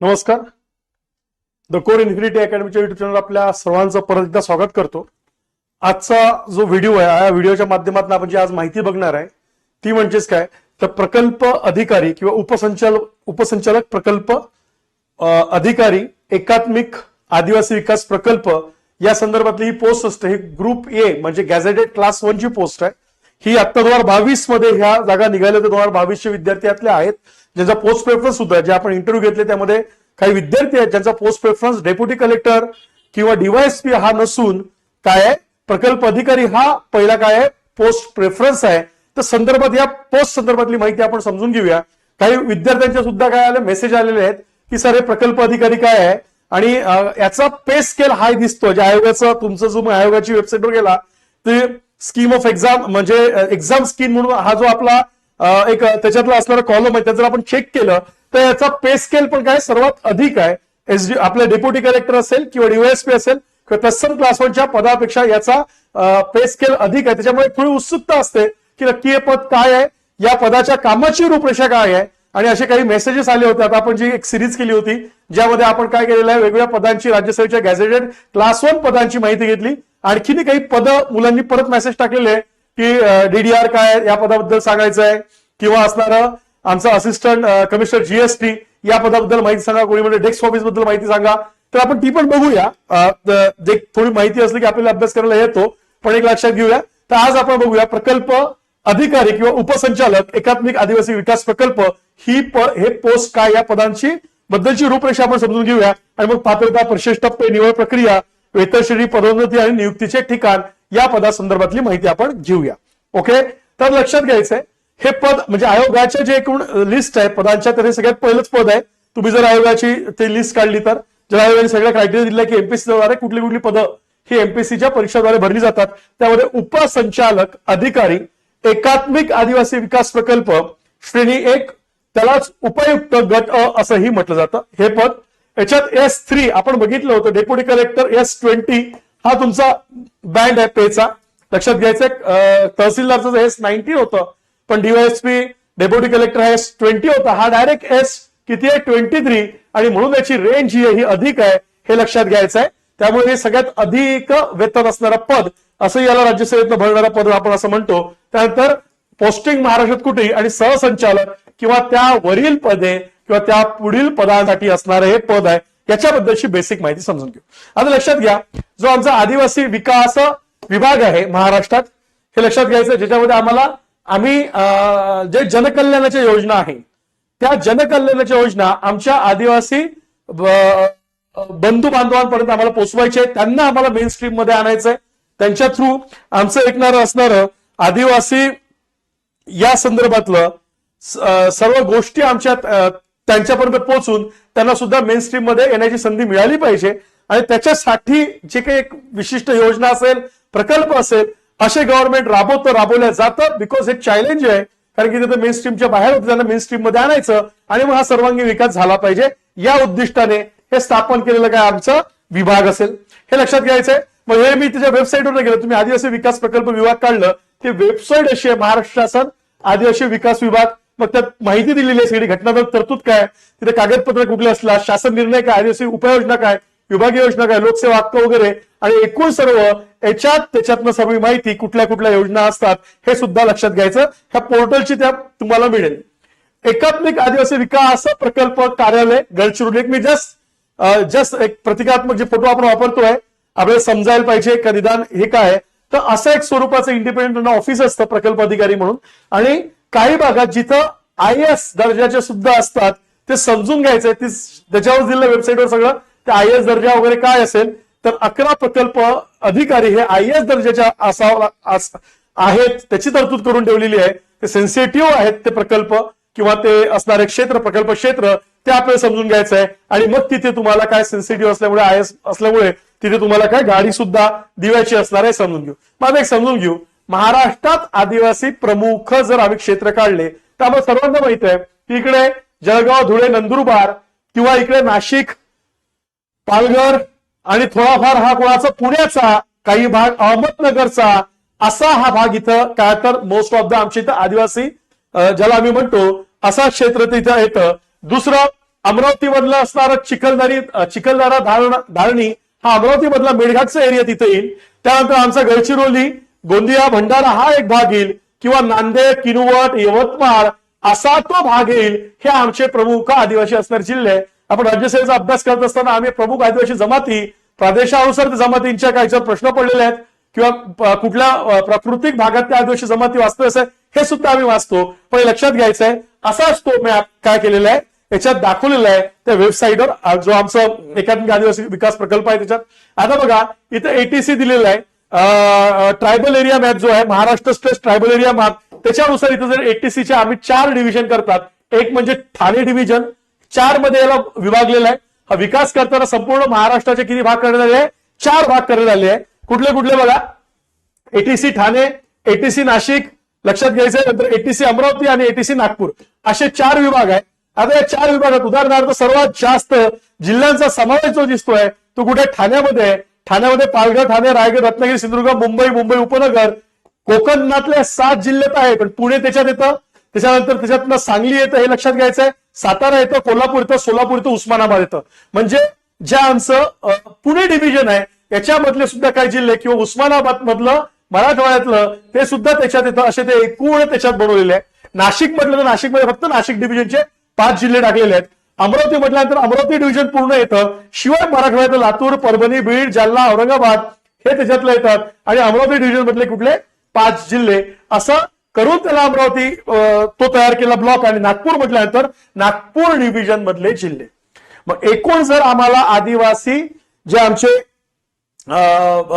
नमस्कार. The core infinity अकॅडमीच्या YouTube channel आपल्या सर्वांचं परत एकदा स्वागत करतो. आजचा जो व्हिडिओ आहे या व्हिडिओच्या माध्यमातून आपण जी आज माहिती बघणार आहे ती म्हणजेच काय? तर प्रकल्प अधिकारी किंवा उपसंचाल उपसंचालक प्रकल्प अधिकारी एकात्मिक आदिवासी विकास प्रकल्प या संदर्भातली ही पोस्ट असते. ही ग्रुप ए म्हणजे गॅझेटेड क्लास वन ची पोस्ट आहे. ही आत्ता दोन हजार बावीसमध्ये ह्या जागा निघाल्या दोन हजार बावीसचे विद्यार्थी यातले आहेत. ज्यांचा पोस्ट पेपर सुद्धा जे आपण इंटरव्ह्यू घेतले त्यामध्ये काही विद्यार्थी आहेत ज्यांचा पोस्ट प्रेफरन्स डेप्युटी कलेक्टर किंवा डीवायएसपी हा नसून काय आहे? प्रकल्प अधिकारी हा पहिला काय आहे? पोस्ट प्रेफरन्स आहे. तर संदर्भात या पोस्ट संदर्भातली माहिती आपण समजून घेऊया. काही विद्यार्थ्यांच्या सुद्धा काय आले? मेसेज आलेले आहेत की सर हे प्रकल्प अधिकारी काय आहे? आणि याचा पे स्केल हाय दिसतो जे आयोगाचा तुमचं जो आयोगाची वेबसाईटवर गेला ते स्कीम ऑफ एक्झाम म्हणजे एक्झाम स्कीम म्हणून हा जो आपला एक त्याच्यातला असणारा कॉलम आहे त्याचं जर आपण चेक केलं तर याचा पे स्केल पण काय सर्वात अधिक आहे. एस डी आपल्या डेप्युटी कलेक्टर असेल किंवा डीवायएसपी असेल किंवा तत्सम क्लास वनच्या पदापेक्षा याचा पे स्केल अधिक आहे. त्याच्यामुळे थोडी उत्सुकता असते की नक्की हे पद काय आहे. या पदाच्या कामाची रूपरेषा काय आहे. आणि असे काही मेसेजेस आले होते. आता आपण जी एक सिरीज केली होती ज्यामध्ये आपण काय केलेलं आहे वेगवेगळ्या पदांची राज्यसभेच्या गॅझेटेड क्लास वन पदांची माहिती घेतली. आणखीनही काही पद मुलांनी परत मेसेज टाकलेले आहे की डीडीआर काय या पदाबद्दल सांगायचं आहे किंवा असणारं आमचा असिस्टंट कमिशनर जीएसटी या पदाबद्दल माहिती सांगा. कोणी म्हणजे डेस्क ऑफिसबद्दल माहिती सांगा. तर आपण ती पण बघूया. जे थोडी माहिती असली की आपल्याला अभ्यास करायला येतो पण एक लक्षात घेऊया. तर आज आपण बघूया प्रकल्प अधिकारी किंवा उपसंचालक एकात्मिक आदिवासी विकास प्रकल्प ही प- हे पोस्ट काय या पदांची? बद्दलची रूपरेषा आपण समजून घेऊया. आणि मग पात्रता परिशिष्ट टप्पे निवड प्रक्रिया वेतनश्रेणी पदोन्नती आणि नियुक्तीचे ठिकाण या पदासंदर्भातली माहिती आपण घेऊया. ओके तर लक्षात घ्यायचंय. हे पद म्हणजे आयोगाचे जे एकूण लिस्ट आहे पदांच्या तर हे सगळ्यात पहिलंच पद आहे. तुम्ही जर आयोगाची ते लिस्ट काढली तर जर आयोगाने सगळ्या क्रायटेरिया दिला की एमपीसी द्वारे कुठली कुठली पदं ही एमपीसीच्या परीक्षाद्वारे भरली जातात त्यामध्ये उपसंचालक अधिकारी एकात्मिक आदिवासी विकास प्रकल्प श्रेणी एक त्यालाच उपयुक्त गट अ असंही म्हटलं जातं. हे पद याच्यात एस थ्री आपण बघितलं होतं डेप्युटी कलेक्टर एस ट्वेंटी हा तुमचा बँड आहे पेचा. लक्षात घ्यायचं तहसीलदारचं एस नाईन्टीन होतं पण डीवायएसपी डेप्युटी कलेक्टर हा एस ट्वेंटी होता. हा डायरेक्ट एस किती आहे? ट्वेंटी थ्री आणि म्हणून याची रेंज जी आहे ही अधिक आहे हे लक्षात घ्यायचं आहे त्यामुळे हे सगळ्यात अधिक वेतन असणारा पद असं याला राज्यसेवेतनं भरणारा पद आपण असं म्हणतो. त्यानंतर पोस्टिंग महाराष्ट्रात कुठे आणि सहसंचालक किंवा त्या वरील पदे किंवा त्या पुढील पदासाठी असणारं हे पद आहे याच्याबद्दलची बेसिक माहिती समजून घेऊ. आता लक्षात घ्या जो आमचा आदिवासी विकास विभाग आहे महाराष्ट्रात हे लक्षात घ्यायचं ज्याच्यामध्ये आम्हाला आम्ही जे जनकल्याणाच्या योजना आहे त्या जनकल्याणाच्या योजना आमच्या आदिवासी बंधू बांधवांपर्यंत आम्हाला पोचवायचे आहेत. त्यांना आम्हाला मेन स्ट्रीममध्ये आणायचंय त्यांच्या थ्रू आमचं ऐकणार असणार आदिवासी या संदर्भातलं सर्व गोष्टी आमच्या त्यांच्यापर्यंत पोहोचून त्यांना सुद्धा मेन स्ट्रीममध्ये येण्याची संधी मिळाली पाहिजे आणि त्याच्यासाठी जे काही एक विशिष्ट योजना असेल प्रकल्प असेल असे गव्हर्नमेंट राबवत राबवल्या जातं बिकॉज हे चॅलेंज आहे. कारण की तिथे मेन स्ट्रीमच्या बाहेर होतं त्यांना मेन स्ट्रीममध्ये आणायचं. आणि मग हा सर्वांगीण विकास झाला पाहिजे. या उद्दिष्टाने हे स्थापन केलेलं काय आमचं विभाग असेल. हे लक्षात घ्यायचंय. मग हे मी त्याच्या वेबसाईटवर गेलो. तुम्ही आदिवासी विकास प्रकल्प विभाग काढलं. ते वेबसाईट अशी आहे महाराष्ट्र शासन आदिवासी विकास विभाग. मग त्यात माहिती दिलेली आहे सगळी. घटनात्मक तरतूद काय तिथे कागदपत्र कुठले असला? शासन निर्णय काय? आदिवासी उपाययोजना काय? विभागीय योजना काय? लोकसेवा हक्क वगैरे. आणि एकूण सर्व याच्यात त्याच्यातनं सर्व माहिती कुठल्या कुठल्या योजना असतात हे सुद्धा लक्षात घ्यायचं. ह्या पोर्टलची त्या तुम्हाला मिळेल. एकात्मिक आदिवासी विकास प्रकल्प कार्यालय गडचिरोली. एक मी जस्ट जस्ट एक प्रतिकात्मक जे फोटो आपण वापरतोय आपल्याला समजायला पाहिजे का निदान हे काय तर असं एक स्वरूपाचं इंडिपेंडंट ऑफिस असतं प्रकल्प अधिकारी म्हणून. आणि काही भागात जिथं आय एस दर्जाचे सुद्धा असतात ते समजून घ्यायचंय ती त्याच्यावर दिलेल्या वेबसाईटवर सगळं. आय एस दर्जा वगैरे काय असेल तर अकरा प्रकल्प अधिकारी हे आय एस दर्जाच्या असावा आहेत त्याची तरतूद करून ठेवलेली आहे. ते सेन्सिटिव्ह आहेत ते प्रकल्प किंवा ते असणारे क्षेत्र प्रकल्प क्षेत्र ते आपल्याला समजून घ्यायचं आहे. आणि मग तिथे तुम्हाला काय सेन्सिटिव्ह असल्यामुळे आय एस असल्यामुळे तिथे तुम्हाला काय गाडी सुद्धा दिव्याची असणार आहे समजून घेऊ. मग एक समजून घेऊ. महाराष्ट्रात आदिवासी प्रमुख जर आम्ही क्षेत्र काढले तर आपण सर्वांना माहीत आहे की इकडे जळगाव धुळे नंदुरबार किंवा इकडे नाशिक पालघर आणि थोडाफार हा कोणाचा? पुण्याचा काही भाग अहमदनगरचा असा हा भाग इथं काय तर मोस्ट ऑफ द आमच्या इथं आदिवासी ज्याला आम्ही म्हणतो असा क्षेत्र तिथं येतं दुसरं अमरावती मधलं असणारं चिखलदरी चिखलदारा चिखलदरा धारण- धारणी हा अमरावती मधला मेळघाटचा एरिया तिथे येईल. त्यानंतर आमचा गडचिरोली गोंदिया भंडारा हा एक भाग येईल. किंवा नांदेड किनवट यवतमाळ असा तो भाग येईल. हे आमचे प्रमुख आदिवासी असणारे जिल्हे. आहे. आपण राज्यसेवेचा अभ्यास करत असताना आम्ही प्रमुख आदिवासी जमाती प्रादेशानुसार त्या जमातींच्या काही प्रश्न पडलेले आहेत किंवा कुठल्या प्राकृतिक भागात त्या आदिवासी जमाती वाचतोय असं हे सुद्धा आम्ही वाचतो. पण लक्षात घ्यायचं आहे असाच तो मॅप काय केलेला आहे याच्यात दाखवलेला आहे त्या वेबसाईटवर जो आमचा एकात्मिक आदिवासी विकास प्रकल्प आहे त्याच्यात. आता बघा इथं एटीसी दिलेलं आहे. ट्रायबल एरिया मॅप जो आहे Maharashtra state tribal area map त्याच्यानुसार इथं जर एटीसीचे आम्ही चार डिव्हिजन करतात. एक म्हणजे ठाणे डिव्हिजन चारमध्ये याला विभागलेला आहे. हा विकास करताना संपूर्ण महाराष्ट्राचे किती भाग करण्यात आले आहे? चार भाग करण्यात आले आहे. कुठले कुठले बघा. एटीसी ठाणे एटीसी नाशिक लक्षात घ्यायचंय. नंतर एटीसी अमरावती आणि एटीसी नागपूर. असे चार विभाग आहे आता या चार विभागात उदाहरणार्थ सर्वात जास्त जिल्ह्यांचा समावेश जो दिसतोय तो कुठे? ठाण्यामध्ये आहे. ठाण्यामध्ये पालघर ठाणे रायगड रत्नागिरी सिंधुदुर्ग मुंबई मुंबई उपनगर. कोकणातल्या सात जिल्ह्यात आहे पण पुणे त्याच्यात येतं. त्याच्यानंतर त्याच्यातनं सांगली येतं हे लक्षात घ्यायचंय. सातारा येतं कोल्हापूर येतं सोलापूर येतं उस्मानाबाद येतं. म्हणजे जे आमचं पुणे डिव्हिजन आहे याच्यामधले सुद्धा काही जिल्हे किंवा उस्मानाबाद मधलं मराठवाड्यातलं ते सुद्धा त्याच्यात येतं. असे ते एकूण त्याच्यात बनवलेले आहे नाशिक म्हटलं तर नाशिकमध्ये फक्त नाशिक डिव्हिजनचे पाच जिल्हे टाकलेले आहेत. अमरावती म्हटल्यानंतर अमरावती डिव्हिजन पूर्ण येतं. शिवाय मराठवाड्यात लातूर परभणी बीड जालना औरंगाबाद हे त्याच्यातलं येतात. आणि अमरावती डिव्हिजन मधले कुठले? पाच जिल्हे. असं करून त्याला अमरावती तो तयार केला ब्लॉक आणि नागपूर म्हटल्यानंतर नागपूर डिव्हिजन मधले जिल्हे. मग एकूण जर आम्हाला आदिवासी जे आमचे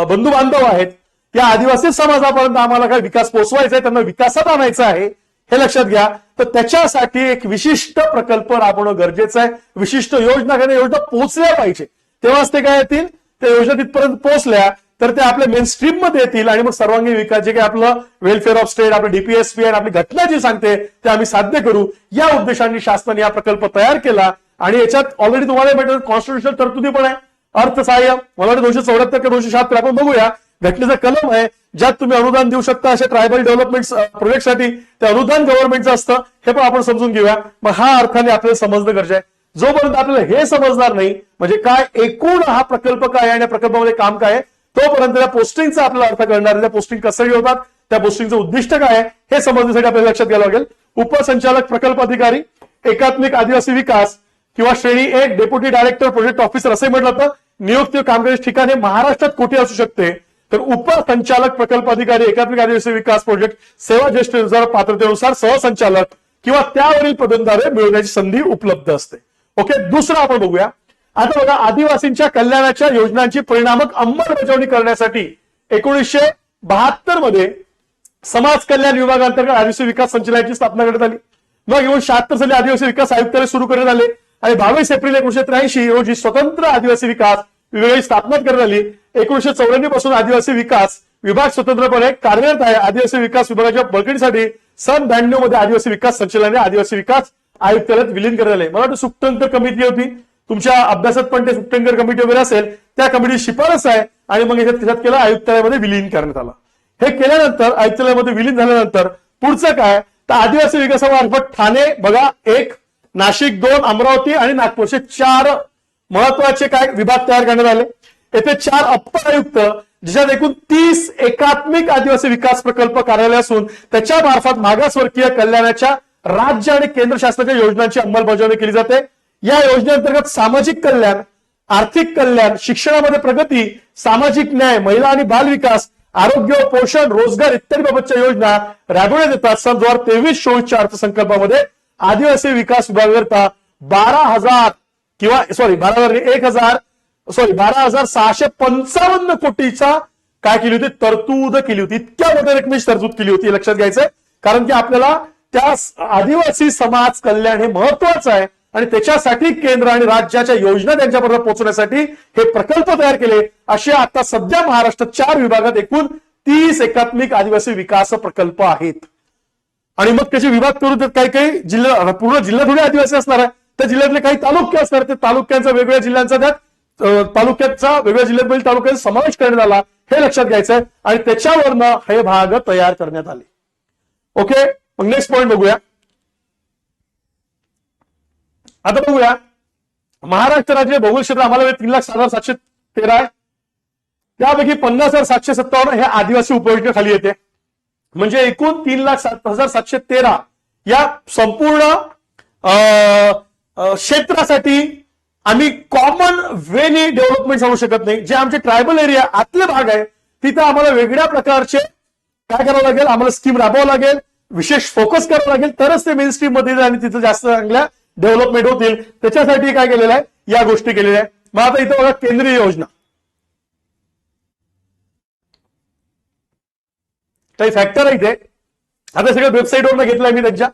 बंधू बांधव आहेत त्या आदिवासी समाजापर्यंत आम्हाला काय विकास पोहोचवायचा आहे त्यांना विकासात आणायचं आहे हे लक्षात घ्या. तर त्याच्यासाठी एक विशिष्ट प्रकल्प राबवणं गरजेचं आहे. विशिष्ट योजना योजना पोहोचल्या पाहिजे. तेव्हाच ते काय येतील? त्या योजना तिथपर्यंत पोहोचल्या. तर ते आपल्या मेन स्ट्रीममध्ये येतील आणि मग सर्वांगीण विकास जे काही आपलं वेलफेअर ऑफ स्टेट आपलं डीपीएसपी आणि आपली घटना जी सांगते ते आम्ही साध्य करू. या उद्देशाने शासनाने हा प्रकल्प तयार केला आणि याच्यात ऑलरेडी तुम्हाला भेटत कॉन्स्टिट्युशनल तरतुदी पण आहे. अर्थसहाय्य मला वाटतं दोनशे चौऱ्याहत्तर किंवा दोनशे शहात्तर आपण बघूया. घटनेचा कलम आहे ज्यात तुम्ही अनुदान देऊ शकता अशा ट्रायबल डेव्हलपमेंट प्रोजेक्टसाठी ते अनुदान गव्हर्नमेंटचं असतं हे पण आपण समजून घेऊया. मग हा अर्थाने आपल्याला समजणं गरजेचं आहे. जोपर्यंत आपल्याला हे समजणार नाही म्हणजे काय एकूण हा प्रकल्प काय आहे आणि या प्रकल्पामध्ये काम काय आहे तोपर्यंत त्या पोस्टिंगचा आपल्याला अर्थ कळणार त्या पोस्टिंग कसंही होतात त्या पोस्टिंगचं उद्दिष्ट काय आहे हे समजण्यासाठी आपल्याला लक्षात घ्यावं लागेल. उपसंचालक प्रकल्प अधिकारी एकात्मिक आदिवासी विकास किंवा श्रेणी एक डेप्युटी डायरेक्टर प्रोजेक्ट ऑफिसर असे म्हटलं तर नियुक्ती कामगिरी ठिकाण हे महाराष्ट्रात कुठे असू शकते? तर उपसंचालक प्रकल्प अधिकारी एकात्मिक आदिवासी विकास प्रोजेक्ट सेवा ज्येष्ठ पात्रतेनुसार सहसंचालक किंवा त्यावरील पदांद्वारे मिळवण्याची संधी उपलब्ध असते. ओके दुसरं आपण बघूया. आता बघा आदिवासींच्या कल्याणाच्या योजनांची परिणामक अंमलबजावणी करण्यासाठी एकोणीसशे बहात्तरमध्ये समाज कल्याण विभागांतर्गत आदिवासी विकास संचालनाची स्थापना करण्यात आली. मग येऊन शहात्तर साली आदिवासी विकास आयुक्तालय सुरू करण्यात आले आणि बावीस एप्रिल एकोणीशे त्र्याऐंशी रोजी स्वतंत्र आदिवासी विकास विभागाची स्थापना करण्यात आली. एकोणीशे चौऱ्याण्णवपासून आदिवासी विकास विभाग स्वतंत्रपणे कार्यरत आहे. आदिवासी विकास विभागाच्या बळकटीसाठी सन ब्याण्णवमध्ये आदिवासी विकास संचालनाने आदिवासी विकास आयुक्तालयात विलीन करण्यात आले. मला वाटतं सुप्तंकर कमिटी होती. तुमच्या अभ्यासात पण ते सुप्तंकर कमिटी वगैरे असेल त्या कमिटी शिफारस आहे आणि मग याच्यात त्याच्यात केलं आयुक्तालयामध्ये विलीन करण्यात आलं. हे केल्यानंतर आयुक्तालयामध्ये विलीन झाल्यानंतर पुढचं काय? तर आदिवासी विकासामार्फत ठाणे बघा एक नाशिक दोन अमरावती आणि नागपूर असे चार महत्त्वाचे काय विभाग तयार करण्यात आले? येथे चार अप्पर आयुक्त ज्याच्यात एकूण तीस एकात्मिक आदिवासी विकास प्रकल्प कार्यालय असून त्याच्या मार्फत मागासवर्गीय कल्याणाच्या राज्य आणि केंद्र शासनाच्या योजनांची अंमलबजावणी केली जाते. या योजनेअंतर्गत सामाजिक कल्याण आर्थिक कल्याण शिक्षणामध्ये प्रगती सामाजिक न्याय महिला आणि बाल विकास आरोग्य पोषण रोजगार इत्यादी बाबतच्या योजना राबवण्यात येतात. सन दोन हजार तेवीस चोवीसच्या अर्थसंकल्पामध्ये आदिवासी विकास विभागाकरता बारा हजार किंवा सॉरी बारा हजार एक हजार सॉरी बारा हजार सहाशे पंचावन्न कोटीचा काय केली होती? तरतूद केली होती. इतक्या मोठ्या रकमेची तरतूद केली होती. लक्षात घ्यायचंय. कारण की आपल्याला त्या आदिवासी समाज कल्याण हे महत्वाचं आहे. आणि त्याच्यासाठी केंद्र आणि राज्याच्या योजना त्यांच्यापर्यंत पोहोचण्यासाठी हे प्रकल्प तयार केले. असे आता सध्या महाराष्ट्रात चार विभागात एकूण तीस एकात्मिक आदिवासी विकास प्रकल्प आहेत. आणि मग त्याचे विभाग करून त्यात काही काही जिल्हा पूर्ण जिल्हा थोडे आदिवासी असणार आहे. त्या जिल्ह्यातले काही तालुके असणार ते तालुक्यांचा वेगवेगळ्या जिल्ह्यांचा त्यात तालुक्याचा वेगवेगळ्या जिल्ह्यातील तालुक्याचा समावेश करण्यात आला. हे लक्षात घ्यायचं आहे आणि त्याच्यावरनं हे भाग तयार करण्यात आले. ओके? मग नेक्स्ट पॉईंट बघूया. आता बघूया. महाराष्ट्र राज्य भौगोलिक क्षेत्र आम्हाला तीन लाख सात हजार सातशे तेरा आहे. त्यापैकी पन्नास हजार सातशे सत्तावन्न हे आदिवासी उपयोजनेखाली येते. म्हणजे एकूण तीन लाख सात हजार सातशे तेरा या संपूर्ण अं, क्षेत्रासाठी आम्ही कॉमन वेनी डेव्हलपमेंट सांगू शकत नाही. जे आमचे ट्रायबल एरिया आतले भाग आहे तिथं आम्हाला वेगळ्या प्रकारचे काय करावं लागेल? आम्हाला स्कीम राबवावं लागेल. विशेष फोकस करावं लागेल. तरच ते मेन स्ट्रीममध्ये आणि तिथं जास्त चांगल्या डेव्हलपमेंट होतील. त्याच्यासाठी काय केलेलं आहे? या गोष्टी केलेल्या आहे मग आता इथं बघा केंद्रीय योजना. काही फॅक्टर आहे इथे. आता सगळ्या वेबसाईटवर घेतलंय मी त्यांच्या.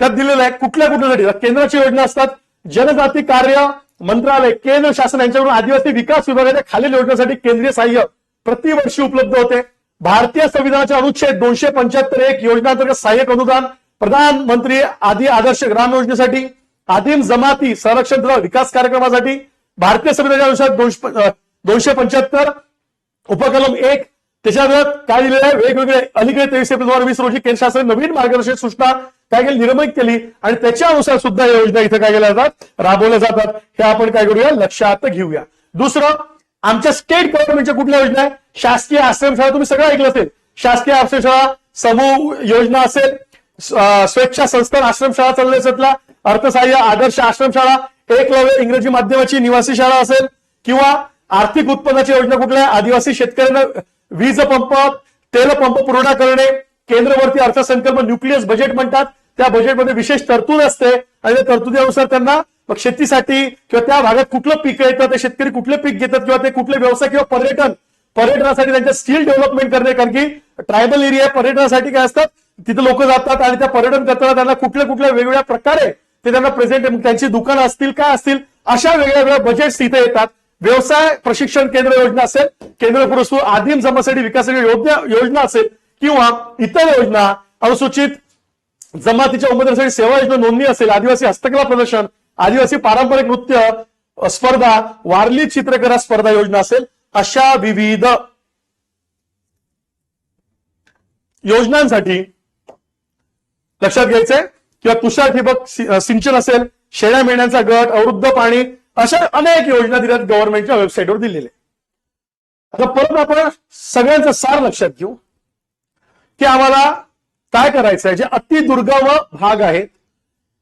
त्यात दिलेलं आहे कुठल्या कुठल्यासाठी? केंद्राची योजना असतात. जनजाती कार्य मंत्रालय केंद्र शासन यांच्याकडून आदिवासी विकास विभागाच्या खालील योजनेसाठी केंद्रीय सहाय्य प्रतिवर्षी उपलब्ध होते. भारतीय संविधानाच्या अनुच्छेद दोनशे पंच्याहत्तर एक योजनांतर्गत सहाय्यक अनुदान प्रधानमंत्री आदी आदर्श ग्राम योजनेसाठी आदिम जमाती संरक्षण विकास कार्यक्रमासाठी भारतीय संविधानाच्या अनुसार दोनशे पंच्याहत्तर उपकलम एक. त्याच्यावर काय दिलेलं आहे? वेगवेगळे अलीकडे तेवीस एप्रिल दोन हजार वीस रोजी केंद्र शासनाने नवीन मार्गदर्शक सूचना काय केली निर्मित केली आणि त्याच्यानुसार सुद्धा या योजना इथं काय केल्या जातात? राबवल्या जातात. हे आपण काय करूया? लक्षात घेऊया. दुसरं आमच्या स्टेट गव्हर्नमेंटच्या कुठल्या योजना आहे शासकीय आश्रमशाळा तुम्ही सगळं ऐकलं असेल. शासकीय आश्रमशाळा समूह योजना असेल स्वेच्छा संस्थान आश्रमशाळा चालण्याच्यातला अर्थसहाय्य आदर्श आश्रमशाळा एकलव्य इंग्रजी माध्यमाची निवासी शाळा असेल किंवा आर्थिक उत्पन्नाची योजना कुठल्या आदिवासी शेतकऱ्यांना वीज पंप तेल पंप पुरवठा करणे केंद्रवरती अर्थसंकल्प न्यूक्लियस बजेट म्हणतात. त्या बजेटमध्ये विशेष तरतूद असते आणि त्या तरतुदीनुसार त्यांना मग शेतीसाठी किंवा त्या भागात कुठलं पीक येतं ते शेतकरी कुठले पीक घेतात किंवा ते कुठले व्यवसाय किंवा पर्यटन पर्यटनासाठी त्यांच्या स्किल डेव्हलपमेंट करणे कारण की ट्रायबल एरिया पर्यटनासाठी काय असतात तिथे लोक जातात आणि त्या पर्यटन करताना त्यांना कुठल्या कुठल्या वेगवेगळ्या प्रकारे ते त्यांना प्रेझेंट त्यांची दुकानं असतील काय असतील अशा वेगळ्या वेगळ्या बजेट्स तिथे येतात. व्यवसाय प्रशिक्षण केंद्र योजना असेल केंद्र पुरस्कृत आदिम जमासाठी विकासाची योजना योजना असेल किंवा इतर योजना अनुसूचित जमातीच्या उमेदवारासाठी सेवा योजना नोंदणी असेल आदिवासी हस्तकला प्रदर्शन आदिवासी पारंपरिक नृत्य स्पर्धा वारली चित्रकला स्पर्धा योजना असेल अशा विविध योजनांसाठी लक्षात घ्यायचंय. किंवा तुषार ठिबक सिंचन असेल शेळ्या मेंढ्यांचा गट अवृद्ध पाणी अशा अनेक योजना दिल्यात गव्हर्नमेंटच्या वेबसाईटवर दिलेल्या आता परत आपण सगळ्यांचा सार लक्षात घेऊ की आम्हाला काय करायचं आहे जे अतिदुर्गम भाग आहेत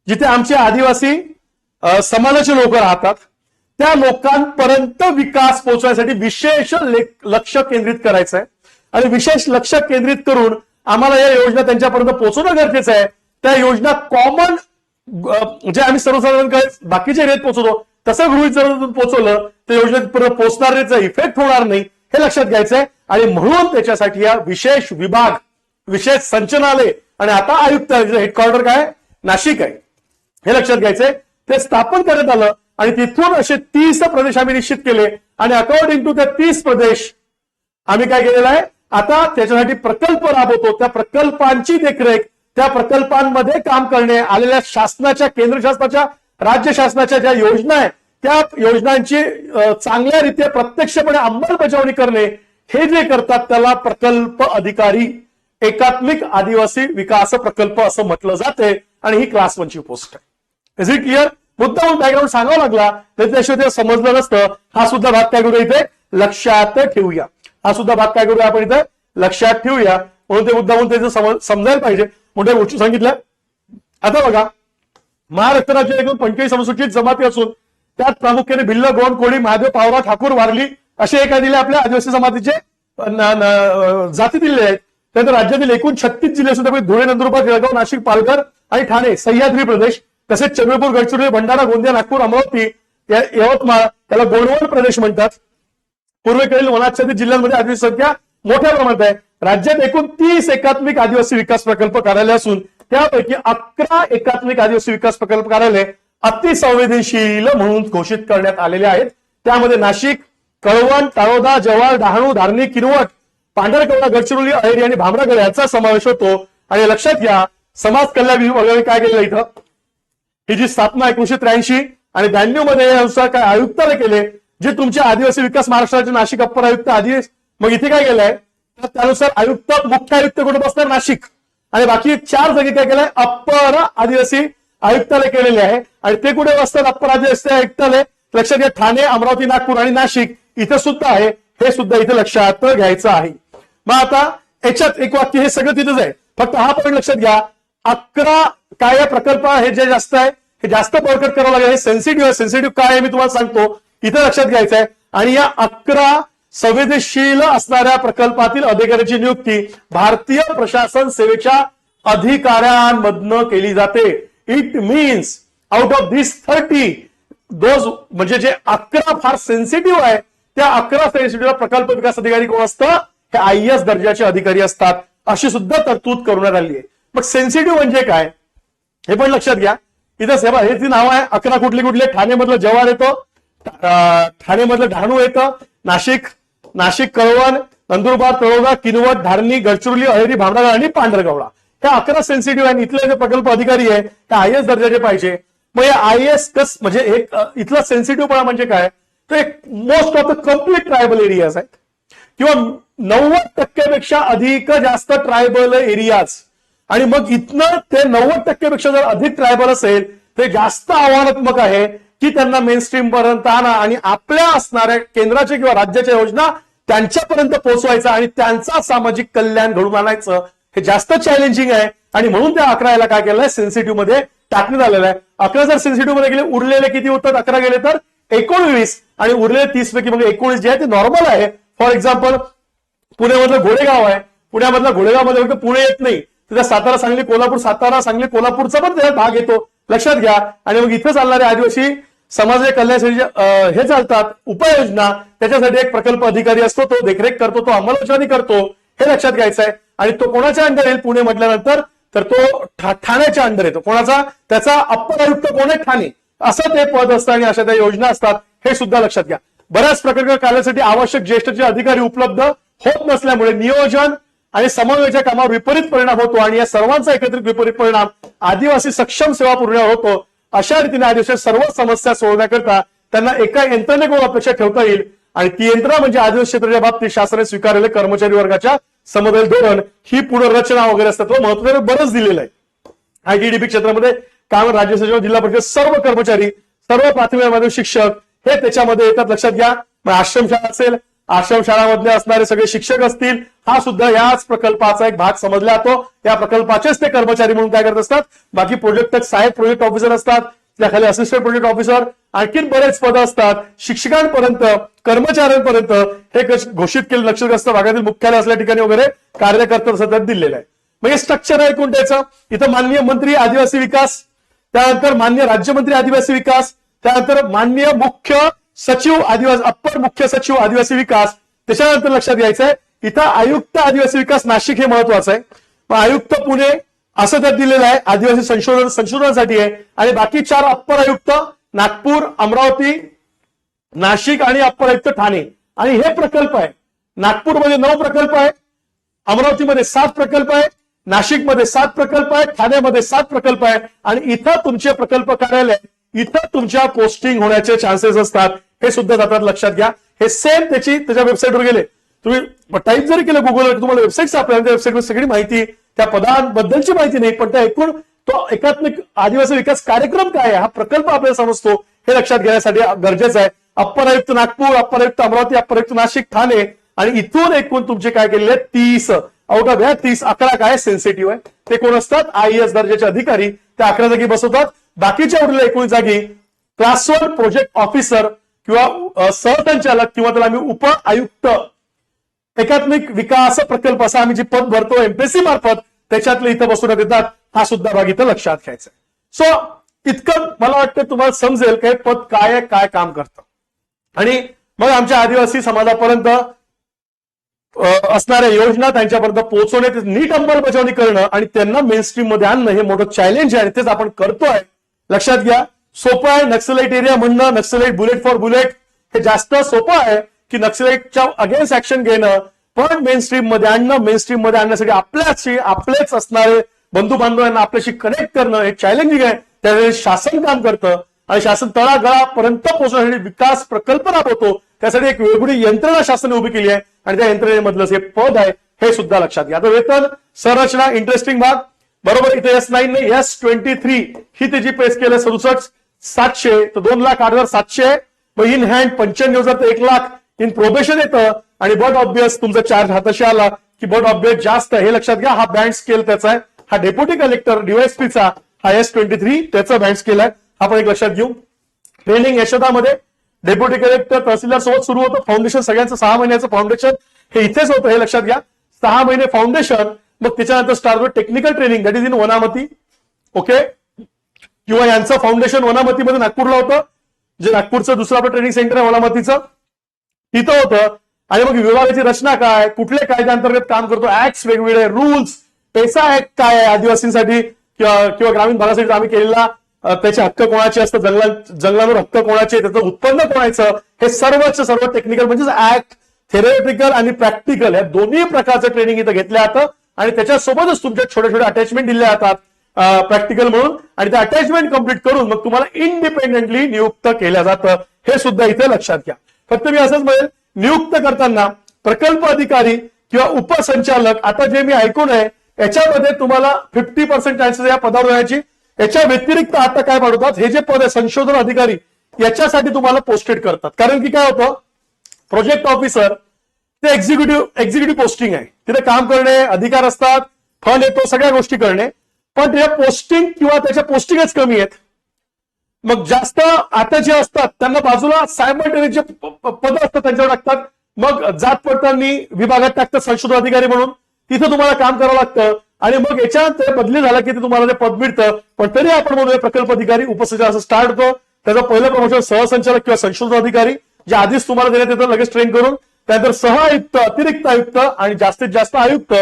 जिथे आमचे आदिवासी समाजाचे लोक राहतात त्या लोकांपर्यंत विकास पोहोचण्यासाठी विशेष लक्ष केंद्रित करायचं आहे आणि विशेष लक्ष केंद्रित करून आम्हाला या योजना त्यांच्यापर्यंत पोहोचवणं गरजेचं आहे. त्या योजना कॉमन जे आम्ही सर्वसाधारण काय बाकीच्या एरियात पोहोचवतो तसं गृहित जर पोहोचवलं तर योजनेत पोहोचणाऱ्याचा इफेक्ट होणार नाही हे लक्षात घ्यायचं आहे आणि म्हणून त्याच्यासाठी या विशेष विभाग विशेष संचनालय आणि आता आयुक्त हेडक्वार्टर काय? नाशिक आहे. हे लक्षात घ्यायचंय. ते स्थापन करण्यात आलं आणि तिथून असे तीस प्रदेश आम्ही निश्चित केले. आणि अकॉर्डिंग टू त्या तीस प्रदेश आम्ही काय केलेलं आहे? आता त्याच्यासाठी प्रकल्प राबवतो. त्या प्रकल्पांची देखरेख त्या प्रकल्पांमध्ये काम करणे आलेल्या शासनाच्या केंद्र शासनाच्या राज्य शासनाच्या ज्या योजना आहेत त्या योजनांची चांगल्या रीत्या प्रत्यक्षपणे अंमलबजावणी करणे हे जे करतात त्याला प्रकल्प अधिकारी एकात्मिक आदिवासी विकास प्रकल्प असं म्हटलं जाते आणि ही क्लास वनची पोस्ट आहे. इज इट क्लिअर मुद्दा बॅकग्राऊंड सांगावा लागला त्याच्याशिवाय ते समजलं नसतं. हा सुद्धा भाग काय करूया इथे? लक्षात ठेवूया. हा सुद्धा भाग काय करूया आपण इथे? लक्षात ठेवूया. म्हणून ते मुद्दा म्हणून त्याचं समजायला पाहिजे. मोठ्या गोष्टी सांगितल्या? आता बघा महाराष्ट्र राज्यात एकूण पंचवीस अनुसूचित जमाती असून त्यात प्रामुख्याने भिल्ल गोंड कोळी महादेव पावरा ठाकूर वारली असे एका दिले आपल्या आदिवासी जमातीचे जाती दिलेले आहेत. त्यानंतर राज्यातील एकूण छत्तीस जिल्हे असून त्यापैकी म्हणजे धुळे नंदुरबार जळगाव नाशिक पालघर आणि ठाणे सह्याद्री प्रदेश तसेच चंद्रपूर गडचिरोली भंडारा गोंदिया नागपूर अमरावती यवतमाळ त्याला गोंडवण प्रदेश म्हणतात. पूर्वेकडील वनाच्छादित जिल्ह्यांमध्ये आदिवासी संख्या मोठ्या प्रमाणात आहे. राज्यात एकूण तीस एकात्मिक आदिवासी विकास प्रकल्प कार्यालय असून त्यापैकी अकरा एकात्मिक आदिवासी विकास प्रकल्प कार्यालय अतिसंवेदनशील म्हणून घोषित करण्यात आलेले आहेत. त्यामध्ये नाशिक कळवण तळोदा जव्हार डहाणू धारणी किनवट पांढरकवडा गडचिरोली अहेरी आणि भामरागड याचा समावेश होतो. आणि लक्षात घ्या समाज कल्याण विभागाने काय केलं इथं? ही जी स्थापना एकोणीशे त्र्याऐंशी आणि ब्याण्णवमध्ये यानुसार काय आयुक्ताला केले जे तुमचे आदिवासी विकास महाराष्ट्राचे नाशिक अप्पर आयुक्त आधी मग इथे काय केलंय? त्यानुसार आयुक्त मुख्य आयुक्त कुठे बसणार? नाशिक. आणि बाकी चार जागी काय केलंय? अप्पर आदिवासी आयुक्तालय केलेले आहे. आणि ते कुठे बसतात? अप्पर आदिवासी आयुक्तालय. लक्षात घ्या ठाणे अमरावती नागपूर आणि नाशिक इथं सुद्धा आहे. हे सुद्धा इथे लक्षात घ्यायचं आहे. मग आता याच्यात एक वाक्य हे सगळं तिथंच आहे. फक्त हा पॉईंट लक्षात घ्या. अकरा काय प्रकल्प हे जे जास्त आहे हे जास्त बळकट करावं लागेल. हे सेन्सिटिव्ह आहे. सेन्सिटिव्ह काय आहे मी तुम्हाला सांगतो. इथं लक्षात घ्यायचं आहे आणि या अकरा संवेदनशील असणाऱ्या प्रकल्पातील अधिकाऱ्याची नियुक्ती भारतीय प्रशासन सेवेच्या अधिकाऱ्यांमधनं केली जाते. It means out of this thirty those म्हणजे जे अकरा फार सेन्सिटिव्ह आहे त्या अकरा सेन्सिटिव्ह प्रकल्प विकास अधिकारी कोण असतं? हे आय एस दर्जाचे अधिकारी असतात. अशी सुद्धा तरतूद करण्यात आली आहे. मग सेन्सिटिव्ह म्हणजे काय? हे पण लक्षात घ्या. इथं सेवा हे ती नाव आहे अकरा कुठली ठाणे ठाणेमधलं जवार येतं ठाणेमधलं डहाणू येतं नाशिक नाशिक कळवण नंदुरबार तळोदा किनवट धारणी गडचिरोली अहेरी भामरागड आणि पांढरगवळा. ह्या अकरा सेन्सिटिव्ह आहे आणि इथले जे प्रकल्प अधिकारी आहे ते आय एस दर्जाचे पाहिजे. मग हे आय एस कस म्हणजे एक इथला सेन्सिटिव्हपणा म्हणजे काय? तर एक most of the complete tribal areas आहेत. किंवा नव्वद टक्क्यापेक्षा अधिक जास्त ट्रायबल एरियाज आणि मग इथनं ते नव्वद टक्क्यापेक्षा जर अधिक ट्रायबल असेल ते जास्त आव्हानात्मक आहे की त्यांना मेन स्ट्रीम पर्यंत आणा आणि आपल्या असणाऱ्या केंद्राच्या किंवा राज्याच्या योजना त्यांच्यापर्यंत पोहोचवायचं आणि त्यांचा सामाजिक कल्याण घडून आणायचं हे जास्त चॅलेंजिंग आहे. आणि म्हणून त्या अकरा याला काय केलं आहे सेन्सिटिव्हमध्ये टाकण्यात आलेलं आहे. अकरा जर सेन्सिटिव्हमध्ये गेले उरलेले किती होतात? अकरा गेले तर एकोणवीस. आणि उरलेले तीस पैकी मग एकोणीस जे आहे ते नॉर्मल आहे. फॉर एक्झाम्पल पुण्यामधलं घोडेगाव आहे. पुण्यामधलं घोडेगावमध्ये फक्त पुणे येत नाही. तिथे सातारा सांगली कोल्हापूर सातारा सांगली कोल्हापूरचा पण त्याचा भाग येतो. लक्षात घ्या. आणि मग इथं चालणारे आदिवासी समाज कल्याणासाठी हे चालतात. उपाययोजना त्याच्यासाठी एक प्रकल्प अधिकारी असतो तो देखरेख करतो तो अंमलबजावणी करतो. हे लक्षात घ्यायचं आहे आणि तो कोणाच्या अंडर येईल पुणे म्हटल्यानंतर तर तो ठाण्याच्या अंडर येतो. कोणाचा? त्याचा अप्पर आयुक्त कोण आहे ठाणे. असं ते पद असतं आणि अशा त्या योजना असतात. हे सुद्धा लक्षात घ्या. बऱ्याच प्रकल्प कार्यासाठी आवश्यक ज्येष्ठचे अधिकारी उपलब्ध होत नसल्यामुळे नियोजन आणि समन्वयाच्या कामावर विपरीत परिणाम होतो आणि या सर्वांचा एकत्रित विपरीत परिणाम आदिवासी सक्षम सेवा पुरवण्यावर होतो. अशा रीतीने आदिवासी सर्व समस्या सोडवण्याकरता त्यांना एका यंत्रणेकडून अपेक्षा ठेवता येईल? आणि ती यंत्रणा म्हणजे आदिवासी क्षेत्राच्या बाबतीत शासनाने स्वीकारलेले कर्मचारी वर्गाच्या समवेल धोरण ही पुनर्रचना वगैरे असतात. व महत्त्व बरंच दिलेलं आहे. आयटीडीपी क्षेत्रामध्ये काम राज्य सचिव जिल्हा परिषद सर्व कर्मचारी सर्व प्राथमिक शिक्षक हे त्याच्यामध्ये येतात. लक्षात घ्या. मग आश्रमशाळा असेल आश्रमशाळामधले असणारे सगळे शिक्षक असतील हा सुद्धा याच प्रकल्पाचा एक भाग समजला जातो. या प्रकल्पाचेच ते कर्मचारी म्हणून काय करत असतात? बाकी प्रोजेक्ट साहेब प्रोजेक्ट ऑफिसर असतात त्याखाली असिस्टंट प्रोजेक्ट ऑफिसर आणखीन बरेच पदं असतात. शिक्षकांपर्यंत कर्मचाऱ्यांपर्यंत हे घोषित केलं असतं भागातील मुख्यालय असल्या ठिकाणी वगैरे कार्यकर्ता सतत दिलेलं आहे. म्हणजे स्ट्रक्चर आहे कोण त्याचं इथं माननीय मंत्री आदिवासी विकास त्यानंतर मान्य राज्यमंत्री आदिवासी विकास त्यानंतर मान्य मुख्य सचिव आदिवासी अप्पर मुख्य सचिव आदिवासी विकास. त्याच्यानंतर लक्षात घ्यायचं आहे इथं आयुक्त आदिवासी विकास नाशिक हे महत्वाचं आहे. आयुक्त पुणे असं त्यात दिलेलं आहे आदिवासी संशोधन संशोधनासाठी आहे. आणि बाकी चार अप्पर आयुक्त नागपूर अमरावती नाशिक आणि अप्पर आयुक्त ठाणे. आणि हे प्रकल्प आहे. नागपूरमध्ये नऊ प्रकल्प आहे अमरावतीमध्ये सात प्रकल्प आहे नाशिकमध्ये सात प्रकल्प आहे ठाण्यामध्ये सात प्रकल्प आहे आणि इथं तुमचे प्रकल्प कार्यालय इथं तुमच्या पोस्टिंग होण्याचे चान्सेस असतात. हे सुद्धा जातात लक्षात घ्या. हे सेम त्याची त्याच्या वेबसाईटवर गेले. तुम्ही टाईप जरी केलं गुगलवर तुम्हाला वेबसाईट सापडेल. त्या वेबसाईटवर सगळी माहिती त्या पदांबद्दलची माहिती नाही. पण त्या एकूण तो एकात्मिक आदिवासी विकास कार्यक्रम काय आहे? हा प्रकल्प आपल्याला समजतो. हे लक्षात घेण्यासाठी गरजेचं आहे. अप्पर आयुक्त नागपूर अप्पर आयुक्त अमरावती अप्पर आयुक्त नाशिक ठाणे आणि इथून एकूण तुमचे काय केलेले तीस. आउट ऑफ या तीस अकरा काय सेन्सिटिव्ह आहे? ते कोण असतात? आय एस दर्जाचे अधिकारी. त्या अकरा जागी बसवतात. बाकीच्या उरलेल्या एकूण जागी क्लास वन प्रोजेक्ट ऑफिसर किंवा सहसंचालक किंवा त्याला आम्ही उप आयुक्त एकात्मिक विकास प्रकल्प असा आम्ही जे पद भरतो एमपीएससी मार्फत त्याच्यातले इथं बसवण्यात येतात हा सुद्धा भाग इथं लक्षात घ्यायचा सो इतकं मला वाटतं तुम्हाला समजेल की हे पद काय आहे, काय काम करतं. आणि मग आमच्या आदिवासी समाजापर्यंत असणाऱ्या योजना त्यांच्यापर्यंत पोहोचवणे नीट अंमलबजावणी करणं आणि त्यांना मेन स्ट्रीममध्ये आणणं हे मोठं चॅलेंज आहे तेच आपण करतोय. लक्षात घ्या सोपं आहे नक्सलाइट एरिया म्हणणं नक्सलाइट बुलेट फॉर बुलेट. हे जास्त सोपं आहे की नक्सलाइटच्या अगेन्स्ट ऍक्शन घेणं पण मेन स्ट्रीममध्ये आणणं मेन स्ट्रीममध्ये आणण्यासाठी आपल्याशी आपलेच असणारे बंधू बांधवांना आपल्याशी कनेक्ट करणं हे चॅलेंजिंग आहे. त्यावेळी शासन काम करतं आणि शासन तळागळापर्यंत पोहोचण्यासाठी विकास प्रकल्प राबवतो. त्यासाठी एक वेगळी यंत्रणा शासनाने उभी केली आहे आणि त्या यंत्रणेमधलं हे पद आहे हे सुद्धा लक्षात घ्या. आता वेतन संरचना इंटरेस्टिंग भाग. बरोबर इथे एस नाईन नाही एस ट्वेंटी थ्री ही त्याची पेस केलं सदुसष्ट सातशे तर दोन लाख आठ हजार सातशे. मग इन हँड पंच्याण्णव हजार तर एक लाख. इन प्रोबेशन येतं आणि बट ऑब्विस तुमचा चार्ज हाताशी आला की बट ऑब्विस जास्त हे लक्षात घ्या हा बँड स्केल त्याचा आहे. हा डेप्युटी कलेक्टर डीवायएसपीचा हा एस ट्वेंटी थ्री त्याचा बँड स्केल आहे. हा एक लक्षात घेऊ. ट्रेनिंग यशदामध्ये डेप्युटी कलेक्टर तहसीलदार सोबत सुरू होतं. फाउंडेशन सगळ्यांचं सहा महिन्याचं फाउंडेशन हे इथेच होतं हे लक्षात घ्या. सहा महिने फाउंडेशन मग त्याच्यानंतर start technical training that is in Vanamati okay किंवा यांचं फाउंडेशन वनामतीमध्ये नागपूरला होतं जे नागपूरचं दुसरं आपलं ट्रेनिंग सेंटर आहे वनामतीचं तिथं होतं. आणि मग विभागाची रचना काय कुठल्या कायद्यांतर्गत काम करतो ऍक्ट वेगवेगळे रूल्स पैसा ऍक्ट काय आहे आदिवासींसाठी? किंवा किंवा ग्रामीण भागासाठी आम्ही केलेला त्याचे हक्क कोणाचे असतात जंगला जंगलावर हक्क कोणाचे त्याचं उत्पन्न कोणाचं हे सर्वच सर्व टेक्निकल म्हणजेच ऍक्ट थेरेटिकल आणि प्रॅक्टिकल या दोन्ही प्रकारचं ट्रेनिंग इथं घेतलं जातं. आणि त्याच्यासोबतच तुमच्या छोट्या छोट्या अटॅचमेंट दिल्या जातात प्रॅक्टिकल म्हणून. आणि ते अटॅचमेंट कंप्लीट करून मग तुम्हाला इंडिपेंडेंटली नियुक्त केलं जातं. हे सुद्धा इथे लक्षात घ्या. फक्त मी असंच म्हणेल नियुक्त करताना प्रकल्प अधिकारी किंवा उपसंचालक आता जे मी ऐकून आहे याच्यामध्ये तुम्हाला फिफ्टी पर्सेंट चान्सेस या पदावर येण्याची याच्या व्यतिरिक्त आता काय पाठवतात हे जे पद आहे संशोधन अधिकारी याच्यासाठी तुम्हाला पोस्टेड करतात. कारण की काय होतं प्रोजेक्ट ऑफिसर ते एक्झिक्युटिव्ह एक्झिक्युटिव्ह पोस्टिंग आहे. तिथे काम करणे अधिकार असतात फंड येतो सगळ्या गोष्टी करणे. पण त्याच्या पोस्टिंग किंवा त्याच्या पोस्टिंगच कमी आहेत. मग जास्त आता जे असतात त्यांना बाजूला सायमल्टेनियस जे पद असतात त्यांच्यावर टाकतात. मग जात पडताळणी विभागात टाकतात संशोधन अधिकारी म्हणून. तिथं तुम्हाला काम करावं लागतं. आणि मग याच्यात बदली झाला की ते तुम्हाला ते पद मिळतं. पण तरी आपण म्हणूया प्रकल्प अधिकारी उपसंचालक असं स्टार्ट होतो. त्याचं पहिलं प्रमोशन सहसंचालक किंवा संशोधन अधिकारी. जे आधीच तुम्हाला देण्यात येतं लगेच ट्रेन करून. त्यानंतर सह आयुक्त अतिरिक्त आयुक्त आणि जास्तीत जास्त आयुक्त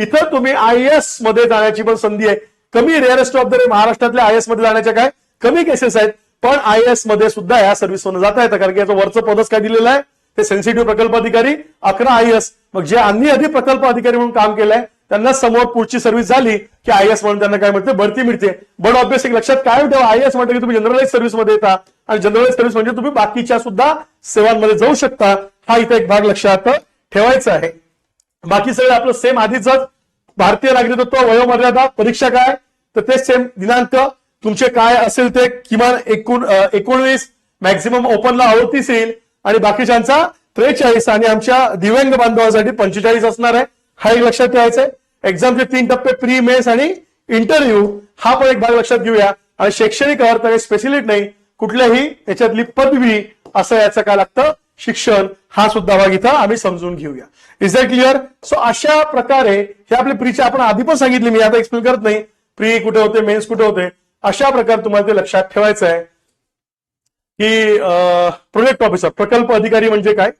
इथं तुम्ही आय एसमध्ये जाण्याची पण संधी आहे. कमी रेअरेस्ट ऑफ द महाराष्ट्रातल्या आय एसमध्ये जाण्याच्या काय? कमी केसेस आहेत. पण आय एसमध्ये सुद्धा या सर्व्हिस मधून जाता येतं. कारण की याचं वरचं पदच काय दिलेलं आहे? ते सेन्सिटिव्ह प्रकल्प अधिकारी अकरा आय एस मग जे अन्य अधिक प्रकल्प अधिकारी म्हणून काम केलंय त्यांना समोर पुढची सर्व्हिस झाली की आय एस म्हणून त्यांना काय म्हणते भरती मिळते. बट ऑब्विस एक लक्षात काय ठेवा आय एस म्हटलं की तुम्ही जनरलाइज सर्व्हिसमध्ये येता. आणि जनरलाइज सर्व्हिस म्हणजे तुम्ही बाकीच्या सुद्धा सेवांमध्ये जाऊ शकता. हा इथे एक भाग लक्षात ठेवायचा आहे. बाकी सगळं आपलं सेम आधीच भारतीय नागरिकत्व वयोमर्यादा परीक्षा काय? तर ते सेम दिनांक. तुमचे काय असेल ते किमान एकूण एकोणवीस मॅक्झिमम ओपनला अडतीस येईल. आणि बाकीच्यांचा त्रेचाळीस. आणि आमच्या दिव्यांग बांधवांसाठी पंचेचाळीस असणार आहे. हा एक लक्षात ठेवायचा आहे. एक्झामचे तीन टप्पे प्री मेन्स आणि इंटरव्ह्यू हा पण एक भाग लक्षात घेऊया. आणि शैक्षणिक अर्थ काही स्पेसिलिट नाही कुठल्याही याच्यातली पदवी असं याचं काय लागतं? शिक्षण. हा सुद्धा भाग इथं आम्ही समजून घेऊया. इज दॅट क्लिअर सो अशा प्रकारे हे आपले प्रीचे आपण आधी पण सांगितले मी आता एक्सप्लेन करत नाही. प्री कुठे होते मेन्स कुठे होते? अशा प्रकारे तुम्हाला ते लक्षात ठेवायचं आहे. की प्रोजेक्ट ऑफिसर प्रकल्प अधिकारी म्हणजे काय?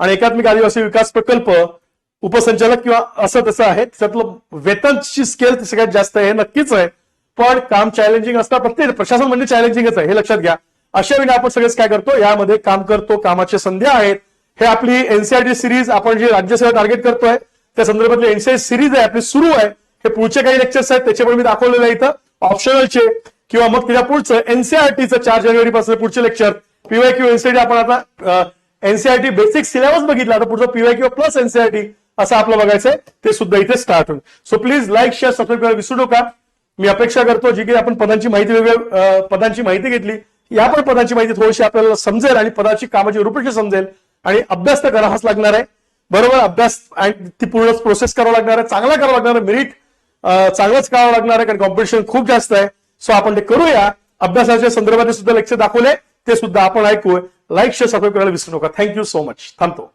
आणि एकात्मिक आदिवासी विकास प्रकल्प उपसंचालक किंवा असं तसं आहे त्यातलं वेतनची स्केल सगळ्यात जास्त आहे नक्कीच आहे. पण काम चॅलेंजिंग असतं प्रत्येक प्रशासन म्हणजे चॅलेंजिंगच आहे हे लक्षात घ्या. अशा वेळी आपण सगळेच काय करतो यामध्ये काम करतो कामाच्या संध्या आहेत. हे आपली एनसीआरटी सिरीज आपण जी राज्यसेवा टार्गेट करतोय त्या संदर्भातली एनसीआर सिरीज आहे आपली सुरू आहे हे पुढचे काही लेक्चर्स आहेत त्याचे पण मी दाखवलेलं आहे इथं. ऑप्शनलचे किंवा मग त्याच्या पुढचं एनसीआरटीचं चार जानेवारी पासून पुढचे लेक्चर पीवाय क्यू एनसीआरटी आपण आता एनसीआरटी बेसिक सिलेबस बघितला आता पुढचं पीवाय क्यू प्लस एनसीआरटी असं आपलं बघायचंय ते सुद्धा इथे स्टार्ट होईल. So please like share subscribe करायला विसरू नका. मी अपेक्षा करतो जी की आपण पदांची माहिती वेगवेगळ्या पदांची माहिती घेतली या पण पदांची माहिती थोडीशी आपल्याला समजेल आणि पदाची कामाची रूपरेषा समजेल आणि अभ्यास तर करावाच लागणार आहे. बरोबर अभ्यास आणि ती पूर्ण प्रोसेस करावा लागणार आहे चांगला करावा लागणार आहे मेरिट चांगलंच करावं लागणार आहे कारण कॉम्पिटिशन खूप जास्त आहे. सो आपण ते करूया. अभ्यासाच्या संदर्भात सुद्धा लक्ष दाखवले ते सुद्धा आपण ऐकू लाईक शेअर सबस्क्राईब करायला विसरू नका. थँक्यू सो मच थांबतो.